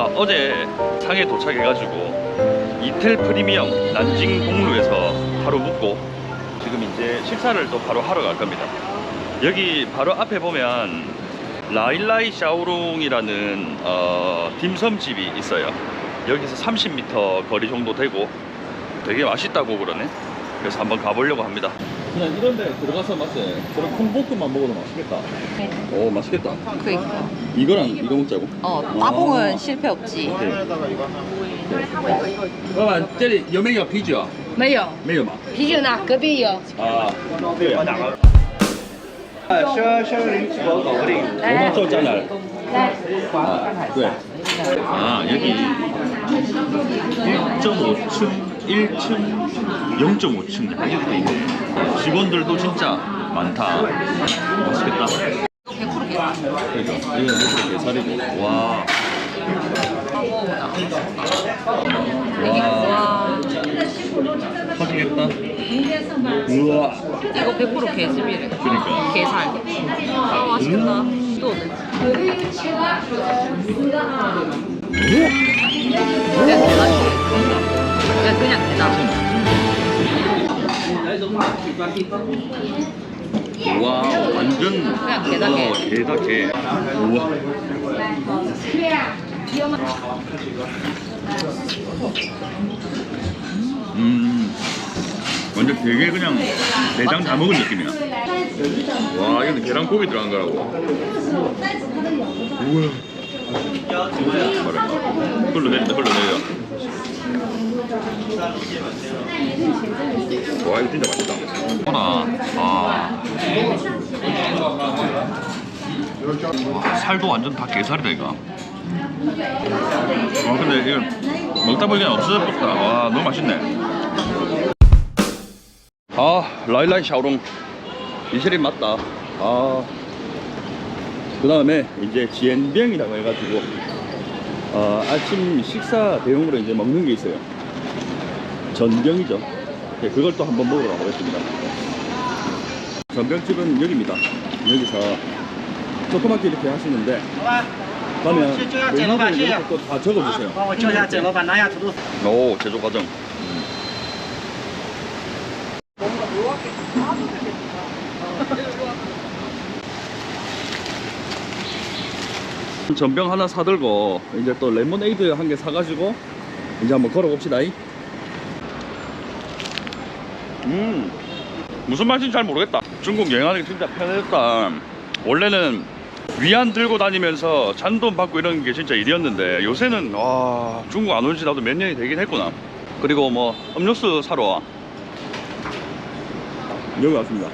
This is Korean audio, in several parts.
아, 어제 상해 도착해가지고 이텔 프리미엄 난징 동루에서 하루 묵고 지금 이제 식사를 또 바로 하러 갈 겁니다. 여기 바로 앞에 보면 라일라이 샤오롱이라는 어, 딤섬집이 있어요. 여기서 30m 거리 정도 되고 되게 맛있다고 그러네. 그래서 한번 가보려고 합니다. 그냥 이런 데 들어가서 맛에 저런 콩볶음만 먹어도 맛있겠다. 오 맛있겠다. 그니까. 이거랑 이거 먹자고. 어, 따봉은 실패 없지. 老板，这里有没有啤酒？没有，没有吗？啤酒呢？隔壁有。啊，对，我打个。生生零狗狗零。 5만 원 짜리. 来， 아, 네. 아, 여기 1.5층, 1층, 0.5층 이렇게 돼 있네. 직원들도 진짜 많다. 맛있겠다. 100% 계산. 그러니까 이거 이렇게 게살이고. 와. 와. 터지겠다. 우와. 이거 100% 개수비래. 그러니까. 게살. 아, 맛있겠다. 또 오늘. 그 와 완전. 어, 게다 게 우와 음 완전 되게 그냥 내장 다 먹은 느낌이야 와 이거는 계란고기 들어간 거라고 우와 흘러내린다 흘러내려 와 이거 진짜 맛있다. 하나 아. 와, 살도 완전 다 게살이다 이거. 와 근데 이거 먹다 보니 없어져 볶다. 와 너무 맛있네. 아 라일라이 샤오롱. 미쉐린 맞다. 아그 다음에 이제 지엔병이라고 해가지고 어, 아침 식사 대용으로 이제 먹는 게 있어요. 전병이죠. 네, 그걸 또 한번 먹으러 가보겠습니다. 전병집은 여기입니다. 여기서 조그맣게 이렇게 하시는데 그러면 메뉴를 이렇게 또다 적어주세요. 오 제조 과정. 음. 전병 하나 사들고 이제 또 레모네이드 한 개 사가지고 이제 한번 걸어봅시다. 음 무슨 맛인지 잘 모르겠다. 중국 여행하는 게 진짜 편해졌다. 원래는 위안 들고 다니면서 잔돈 받고 이런 게 진짜 일이었는데 요새는 와 중국 안 온 지 나도 몇 년이 되긴 했구나. 그리고 뭐 음료수 사러 와. 여기 왔습니다.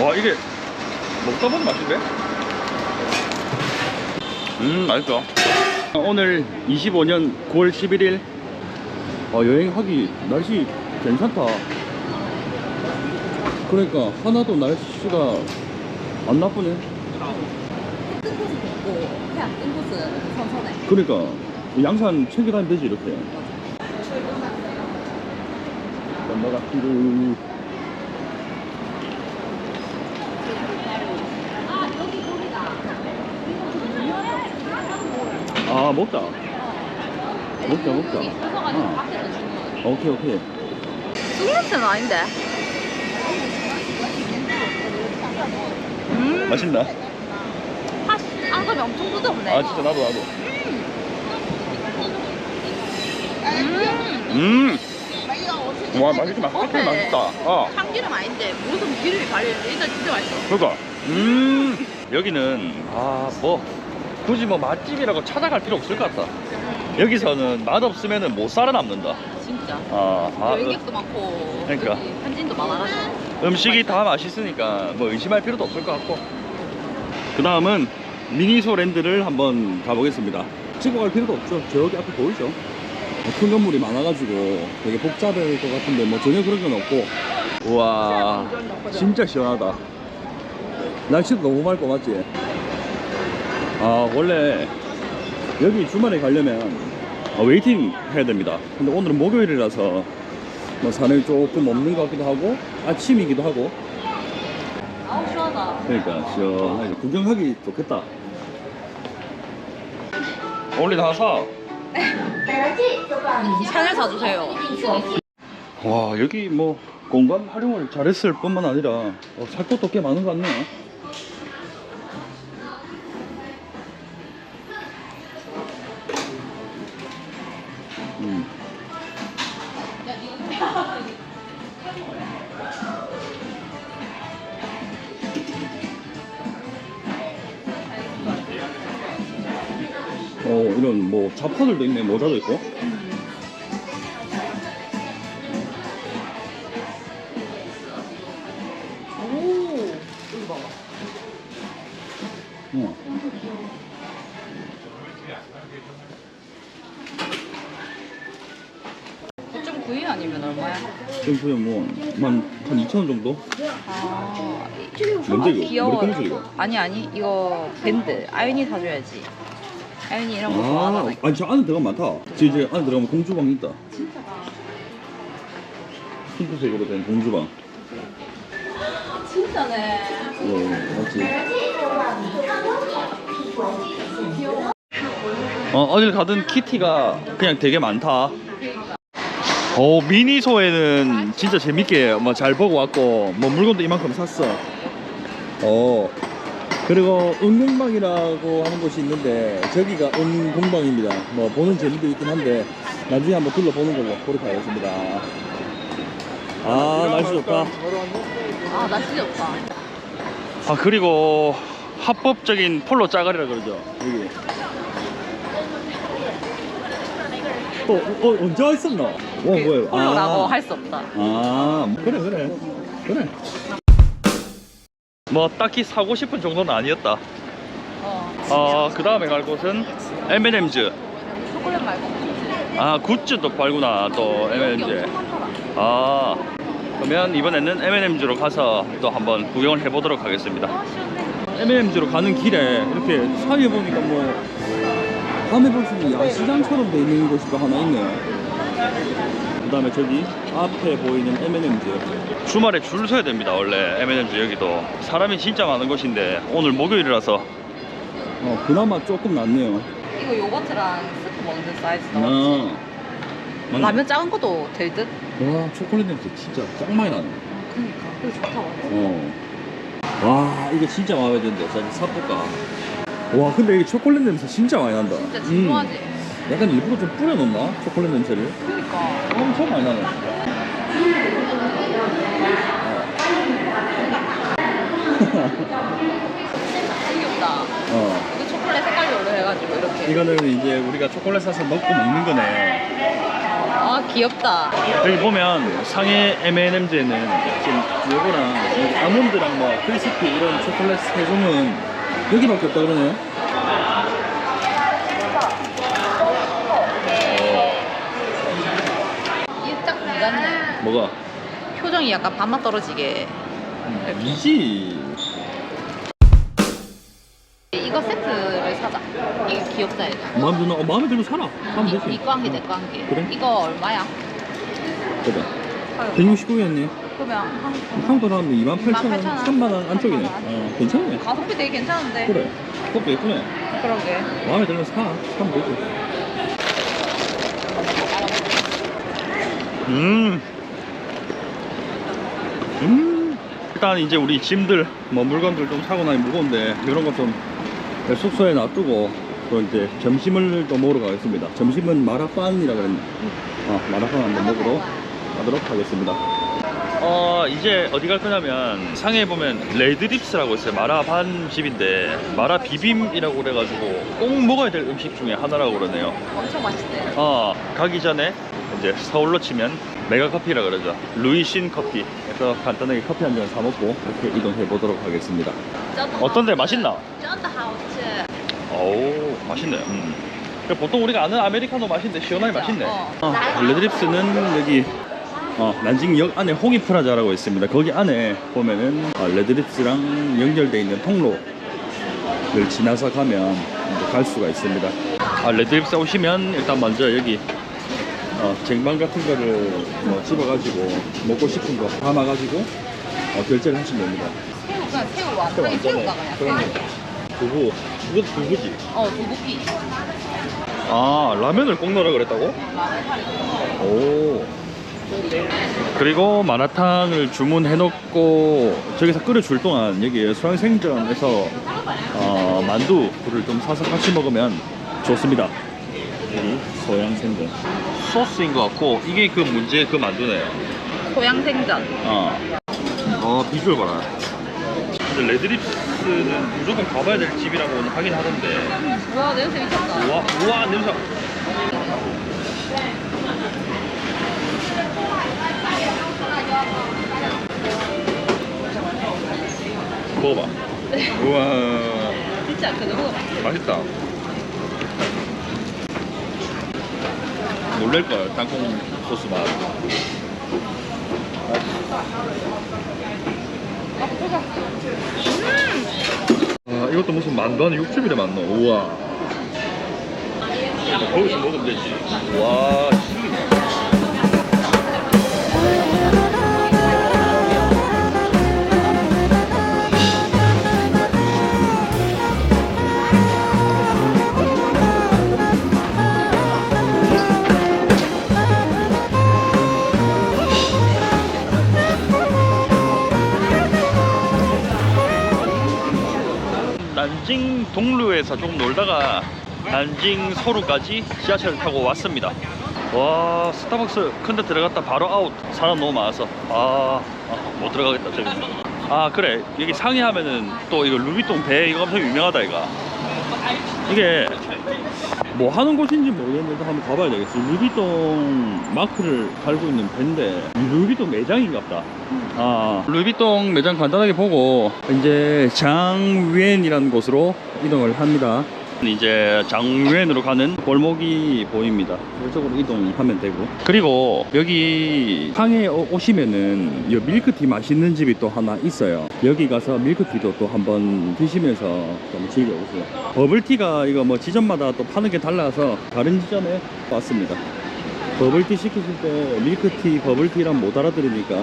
와 이게 먹다 보니 맛있네. 음 맛있어. 오늘 25년 9월 11일 어, 여행하기 날씨 괜찮다. 그러니까 하나도 날씨가 안 나쁘네. 그러니까 양산 챙겨가면 되지 이렇게. 넘어가 피루 아 먹자. 먹자 먹자. 아, 오케이 오케이. 쑥냄새는 아닌데. 음, 맛있나? 팥, 앙금이 엄청 부드럽네. 아 진짜 나도 나도. 음, 음 와 맛있지 맛있지 어때? 맛있다. 아 참기름 아닌데 무슨 기름이 발려있는데 일단 진짜 맛있어. 그러니까. 음. 여기는 아뭐 굳이 뭐 맛집이라고 찾아갈 필요 없을 것 같다. 여기서는 맛 없으면은 못 살아남는다. 진짜. 아, 아 여행객도 많고 그러니까. 여기 한진도 많아가지고. 음식이 다 맛있으니까 뭐 의심할 필요도 없을 것 같고. 그 다음은 미니소랜드를 한번 가보겠습니다. 찍고 갈 필요도 없죠. 저기 앞에 보이죠? 어, 큰 건물이 많아가지고 되게 복잡할 것 같은데 뭐 전혀 그런 건 없고. 우와. 진짜 시원하다. 날씨도 너무 맑고 맞지? 아 원래 여기 주말에 가려면 어, 웨이팅 해야 됩니다 근데 오늘은 목요일이라서 뭐 사람이 조금 없는 것 같기도 하고 아침이기도 하고 아우 시원하다. 그러니까 시원하게 구경하기 좋겠다 올리 하나 사. 샤넬 사주세요. 와 여기 뭐 공간 활용을 잘했을 뿐만 아니라 어, 살 것도 꽤 많은 것 같네요. 자파들도 있네 모자도 있고. 오, 여기 봐봐. 어. 좀 구이 아니면 얼마야? 지금 그냥 뭐한 한 2천 원 정도? 아, 뭔데 이거? 귀여워. 머리 검은색 이거? 아니 아니 이거 밴드. 아윤이 사줘야지. 아윤이 이런 거 아, 좋아하잖아. 아니 저 안에 들어가면 많다. 저 이제 안에 들어가면 공주방 있다. 핑크색으로 된 공주방. 진짜네. 어, 맞지. 어, 어딜 가든 키티가 그냥 되게 많다. 어, 미니소에는 진짜 재밌게 뭐 잘 보고 왔고, 뭐 물건도 이만큼 샀어. 어, 그리고 은공방이라고 하는 곳이 있는데, 저기가 은공방입니다. 뭐 보는 재미도 있긴 한데, 나중에 한번 둘러보는 걸로 그렇게 하겠습니다. 아, 날씨 좋다. 아, 나 진짜 없다. 아 그리고 합법적인 폴로 짜가리라 그러죠 여기 또 어, 언제 와 있었나? 와 뭐야 폴로라고 아, 할수 없다. 아 그래 그래 그래 뭐 딱히 사고 싶은 정도는 아니었다 어. 아그 다음에 갈 곳은 M&M's 초콜릿 말고. 아 굿즈도 팔구나 또 M&M's. 아 그러면 이번에는 M&M's로 가서 또 한번 구경을 해보도록 하겠습니다 아. M&M's로 가는 길에 이렇게 사이에 보니까 뭐 밤에 볼 수 있는 야시장처럼 돼 있는 곳이 또 하나 있네요. 그 다음에 저기 앞에 보이는 M&M's 주말에 줄 서야 됩니다 원래 M&M's 여기도 사람이 진짜 많은 곳인데 오늘 목요일이라서 어 그나마 조금 낫네요 이거 요거트랑 스프 먹는 사이즈 아, 나왔지? 맞네. 라면 작은 것도 될 듯? 와 초콜릿 냄새 진짜 짱 많이 나네 그니까. 이거 좋다. 완전. 어. 와 이게 진짜 마음에 드는데 자 사볼까 와 근데 이게 초콜릿 냄새 진짜 많이 난다 진짜 음. 진부하지? 약간 일부러 좀 뿌려놓나? 초콜릿 냄새를 그니까. 엄청 많이 나네 귀엽다. 어. 이거 초콜릿 색깔별로 해가지고 이렇게. 이거는 이제 우리가 초콜릿 사서 넣고 먹는 거네 아, 귀엽다. 여기 보면 상해 M&M's에는 지금 요거랑 아몬드랑 뭐 크리스피 이런 초콜릿 세 종은 여기밖에 없다 그러네요 괜찮네. 뭐가? 표정이 약간 반만 떨어지게. 이지 이거 세트를 사자. 이게 귀엽다, 얘가. 마음에 드나? 어, 마음에 들면 사라 사면 되지 이, 이거 한 개, 내거 한 개. 그래? 이거 얼마야? 그래 169원이었네 그러면 한, 한국 나왔는데 28,000원, 28,000원. 3만원 안쪽이네 3만 원. 어, 괜찮네 가성비 되게 괜찮은데. 그래 그것도 예쁘네 그러게. 마음에 들면 사 사면 되지 음. 음. 일단 이제 우리 짐들, 뭐 물건들 좀 사고 나니 무거운데 이런 거좀 숙소에 놔두고 또 이제 점심을 또 먹으러 가겠습니다. 점심은 마라빵이라 그랬나? 어, 마라빵 한번 먹으러 가도록 하겠습니다. 어, 이제 어디 갈 거냐면 상해에 보면 레드립스라고 있어요. 마라반 집인데 마라 비빔이라고 그래가지고 꼭 먹어야 될 음식 중에 하나라고 그러네요. 엄청 맛있대. 어, 가기 전에 이제 서울로 치면 메가커피라 그러죠. 루이신 커피. 그래서 간단하게 커피 한 잔 사 먹고 이렇게 이동해 보도록 하겠습니다. 어떤데 맛있나? 쩐다 하우츠. 오, 맛있네. 음. 그래, 보통 우리가 아는 아메리카노 맛인데 시원하게 맛있네. 어. 어, 레드립스는 여기 어, 난징역 안에 홍이 프라자라고 있습니다. 거기 안에 보면은 어, 레드립스랑 연결되어 있는 통로를 지나서 가면 갈 수가 있습니다. 아, 레드립스 오시면 일단 먼저 여기 어, 쟁반 같은 거를 뭐 집어가지고 먹고 싶은 거 담아가지고 어, 결제를 하시면 됩니다. 새우, 그냥 새우 완전히 새우가 그냥. 거. 두부. 이것도 두부지. 어 두부기. 아 라면을 꼭 넣으라 그랬다고? 오. 그리고 마라탕을 주문해놓고 저기서 끓여줄 동안 여기 수양생전에서 어, 만두를 좀 사서 같이 먹으면 좋습니다. 소스인 것 같고 이게 그 문제 그 만두네. 소양 생전. 어. 어 비주얼 봐라. 근데 레드립스는 무조건 가봐야 될 집이라고 하긴 하던데. 와 냄새 미쳤다. 우와 우와 냄새. 먹어봐. 우와 진짜 그 누구? 맛있다. 놀랄 걸 땅콩 소스 맛. 아 이것도 무슨 만두 안에 육즙이래 만노. 우와. 거기서 먹으면 되지. 와. 난징 동루에서 조금 놀다가 난징 소루까지 지하철을 타고 왔습니다. 와 스타벅스 큰 데 들어갔다 바로 아웃. 사람 너무 많아서. 아, 아, 못 들어가겠다 저기. 아 그래. 여기 상해하면은 또 이거 루비통 배 이거 엄청 유명하다 이거. 이게 뭐 하는 곳인지 모르겠는데 한번 가봐야 되겠어 루비통 마크를 달고 있는 배인데. 루비통 매장인갑다. 아. 루비통 매장 간단하게 보고 이제 장위엔이라는 곳으로 이동을 합니다 이제 장위엔으로 가는 골목이 보입니다. 이쪽으로 이동하면 되고. 그리고 여기 오- 오시면은 이 밀크티 맛있는 집이 또 하나 있어요. 여기 가서 밀크티도 또 한번 드시면서 좀 즐겨보세요. 버블티가 이거 뭐 지점마다 또 파는 게 달라서 다른 지점에 왔습니다. 버블티 시키실 때 밀크티 버블티랑 못 알아들으니까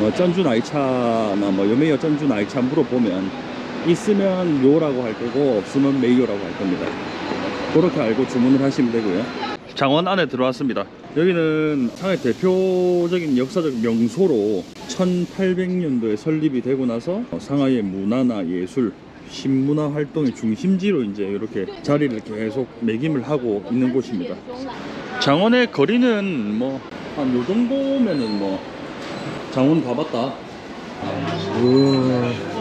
어, 전주 나이차나 뭐 요메이어 전주 나이차 물어보면 있으면 요라고 할 거고 없으면 메이요라고 할 겁니다. 그렇게 알고 주문을 하시면 되고요. 장원 안에 들어왔습니다. 여기는 상해 대표적인 역사적 명소로 1800년도에 설립이 되고 나서 상하이의 문화나 예술, 신문화 활동의 중심지로 이제 이렇게 자리를 계속 매김을 하고 있는 곳입니다. 장원의 거리는 뭐 한 요 정도면은 뭐 장원 가봤다. 우와.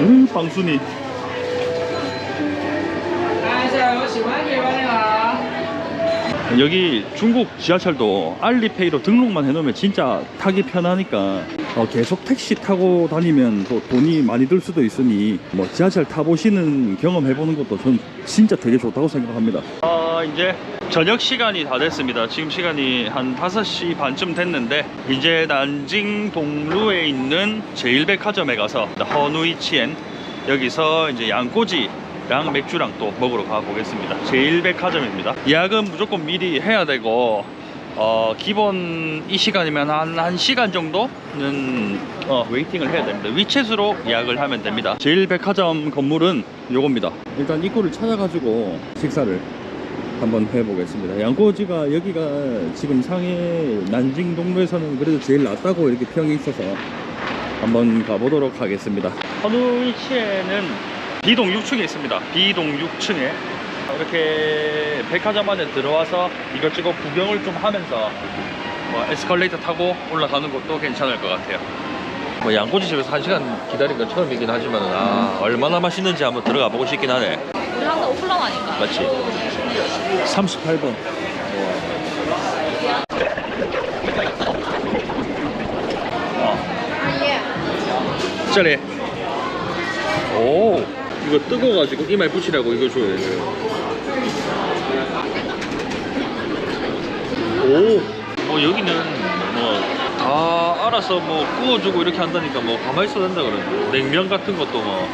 음, 방순이. 여기 중국 지하철도 알리페이로 등록만 해놓으면 진짜 타기 편하니까 어, 계속 택시 타고 다니면 또 돈이 많이 들 수도 있으니 뭐 지하철 타보시는 경험 해보는 것도 전 진짜 되게 좋다고 생각합니다. 어, 아 이제 저녁 시간이 다 됐습니다. 지금 시간이 한 5시 반쯤 됐는데 이제 난징 동루에 있는 제일백화점에 가서 허누이치엔 여기서 이제 양꼬지 랑 맥주랑 또 먹으러 가보겠습니다. 제일백화점입니다. 예약은 무조건 미리 해야 되고 어, 기본 이 시간이면 한 1시간 정도는 어, 웨이팅을 해야 됩니다. 위챗으로 예약을 하면 됩니다. 제일백화점 건물은 요겁니다. 일단 입구를 찾아가지고 식사를 한번 해보겠습니다. 양꼬지가 여기가 지금 상해 난징 동로에서는 그래도 제일 낫다고 이렇게 평이 있어서 한번 가보도록 하겠습니다. 허누이치에는 B동 6층에 있습니다. B동 6층에 이렇게 백화점 안에 들어와서 이것저것 구경을 좀 하면서 뭐 에스컬레이터 타고 올라가는 것도 괜찮을 것 같아요. 뭐 양꼬치 집에서 한 시간 기다린 건 처음이긴 하지만 아 얼마나 맛있는지 한번 들어가 보고 싶긴 하네. 우리 항상 오플런 하니까. 맞지? 38번. 어. 这里. 오, 이거 뜨거워가지고 이마에 붙이라고 이거 줘야 돼. 오, 뭐 여기는 뭐 다 알아서 뭐 구워주고 이렇게 한다니까 뭐 가만히 있어도 된다 그러는데 냉면 같은 것도 뭐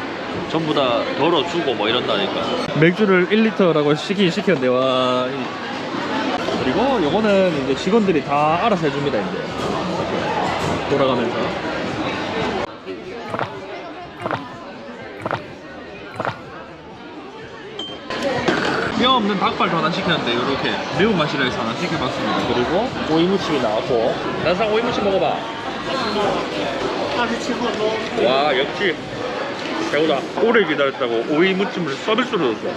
전부 다 덜어주고 뭐 이런다니까 맥주를 1리터라고 시키긴 시켰는데 와 그리고 요거는 이제 직원들이 다 알아서 해줍니다 이제. 돌아가면서. 뼈 없는 닭발 전환시켰는데 이렇게 매운맛이라 해서 하나 시켜봤습니다. 그리고 오이무침이 나왔고. 난상 오이무침 먹어봐. 아, 와 역시. 배우다. 오래 기다렸다고 오이 무침을 서비스로 줬어.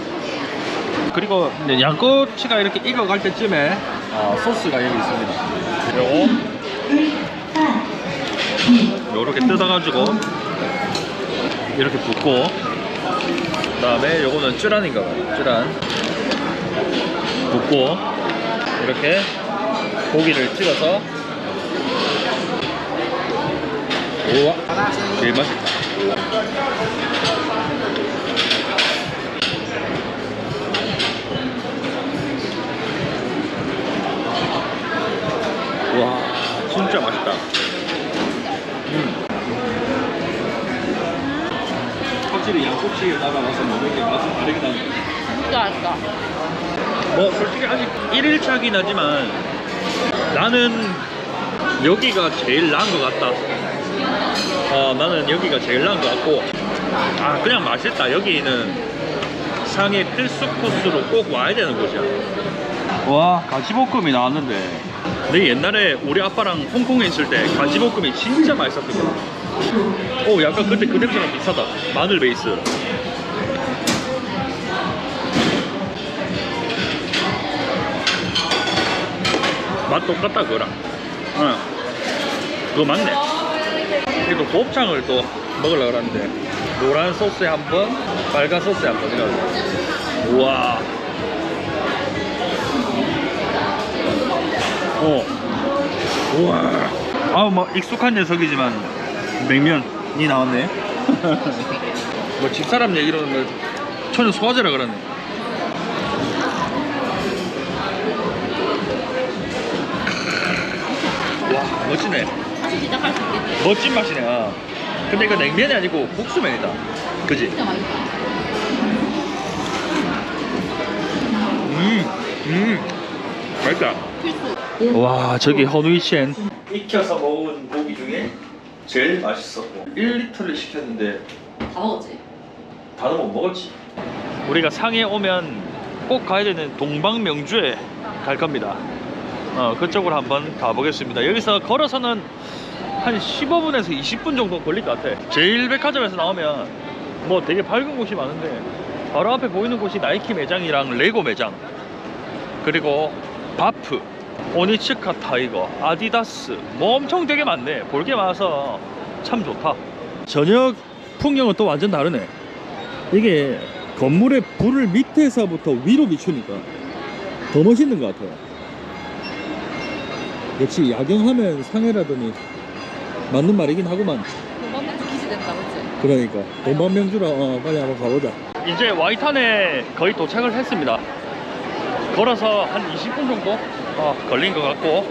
그리고 이제 양꼬치가 이렇게 익어갈 때쯤에 아, 소스가 여기 있습니다. 요거 요렇게 뜯어가지고 이렇게 붓고 그 다음에 요거는 쯔란인가 봐요 쯔란 붓고 이렇게 고기를 찍어서 우와 제일 맛있다 와 진짜 맛있다 음. 확실히 양꼬치에 따라서 먹는 게 맛이 다르긴 하네. 진짜 맛있다. 뭐 솔직히 아직 1일차긴 하지만 나는 여기가 제일 나은 것 같다. 어 나는 여기가 제일 나은 것 같고. 아 그냥 맛있다. 여기는 상해 필수 코스로 꼭 와야 되는 곳이야. 와 가지볶음이 나왔는데 내 옛날에 우리 아빠랑 홍콩에 있을 때 가지볶음이 진짜 맛있었거든 오 약간 그때 그 냄새랑 비슷하다. 마늘 베이스. 맛 똑같다 그거랑. 응. 그거 맞네. 그래도 곱창을 또 먹으려고 그러는데 노란 소스에 한번 빨간 소스에 한번 이래가지고 우와 어 우와 아우 뭐 익숙한 녀석이지만 냉면이 나왔네 뭐 집사람 얘기로는 뭐 천연 소화제라 그러네 와 멋지네 다시 시작할 수 있겠지. 멋진 맛이네 아. 근데 이거 냉면이 아니고 국수면이다 그지? 진짜 맛있다. 음, 음, 맛있다. 필수. 와, 저기 허누이첸. 익혀서 먹은 고기 중에 제일 맛있었고 1리터를 시켰는데 다 먹었지. 다는 못 먹었지. 우리가 상해 오면 꼭 가야 되는 동방명주에 갈 겁니다. 어, 그쪽으로 한번 가보겠습니다. 여기서 걸어서는 한 15분에서 20분 정도 걸릴 것 같아. 제일백화점에서 나오면 뭐 되게 밝은 곳이 많은데 바로 앞에 보이는 곳이 나이키 매장이랑 레고 매장 그리고 바프, 오니츠카 타이거, 아디다스 뭐 엄청 되게 많네. 볼 게 많아서 참 좋다. 저녁 풍경은 또 완전 다르네. 이게 건물의 불을 밑에서부터 위로 비추니까 더 멋있는 것 같아요. 역시 야경하면 상해라더니 맞는 말이긴 하구만. 도망면주 기시된다, 그치? 그러니까 동방명주라 어, 빨리 한번 가보자. 이제 와이탄에 거의 도착을 했습니다. 걸어서 한 20분 정도 어, 걸린 것 같고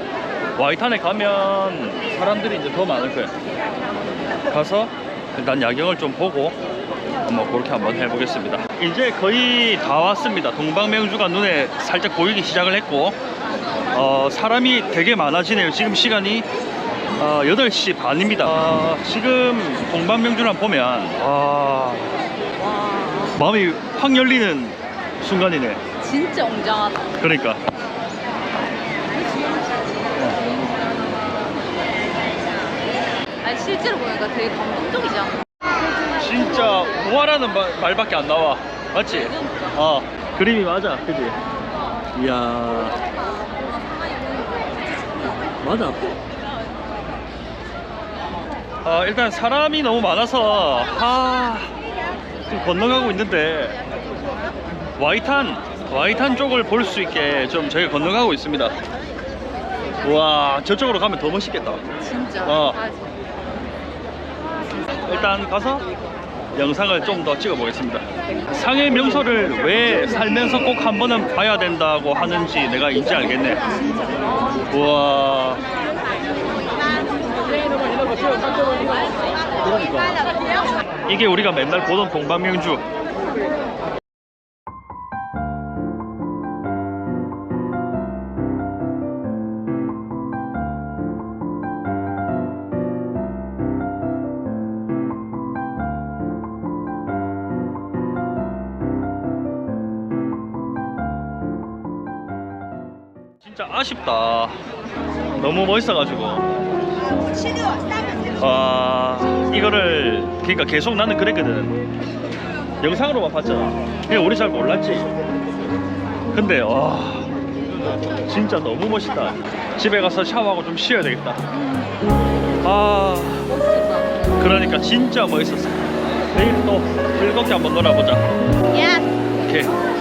와이탄에 가면 사람들이 이제 더 많을 거예요. 가서 일단 야경을 좀 보고 뭐 그렇게 한번 해보겠습니다. 이제 거의 다 왔습니다. 동방명주가 눈에 살짝 보이기 시작을 했고 어, 사람이 되게 많아지네요. 지금 시간이 어, 8시 반입니다. 어, 지금 동방명주를 보면 아, 와. 마음이 확 열리는 순간이네. 진짜 웅장하다. 그러니까 아니, 실제로 보니까 되게 감동적이지 않아? 진짜 우아라는 마- 말밖에 안 나와. 맞지? 어 그림이 맞아. 그지? 이야 맞아. 어, 일단 사람이 너무 많아서 아, 좀 건너가고 있는데 와이탄 와이탄 쪽을 볼 수 있게 좀 저희가 건너가고 있습니다. 와 저쪽으로 가면 더 멋있겠다. 진짜. 어. 아, 일단 가서 영상을 좀 더 찍어 보겠습니다. 상해 명소를 왜 살면서 꼭 한 번은 봐야 된다고 하는지 내가 이제 알겠네. 우와. 이게 우리가 맨날 보던 동방명주. 진짜 아쉽다. 너무 멋있어가지고. 와 이거를 그러니까 계속 나는 그랬거든. 영상으로만 봤잖아. 그냥 우리 잘 몰랐지. 근데 와 진짜 너무 멋있다. 집에 가서 샤워하고 좀 쉬어야 되겠다. 아 그러니까 진짜 멋있었어. 내일 또 즐겁게 한번 놀아보자. 야. 오케이.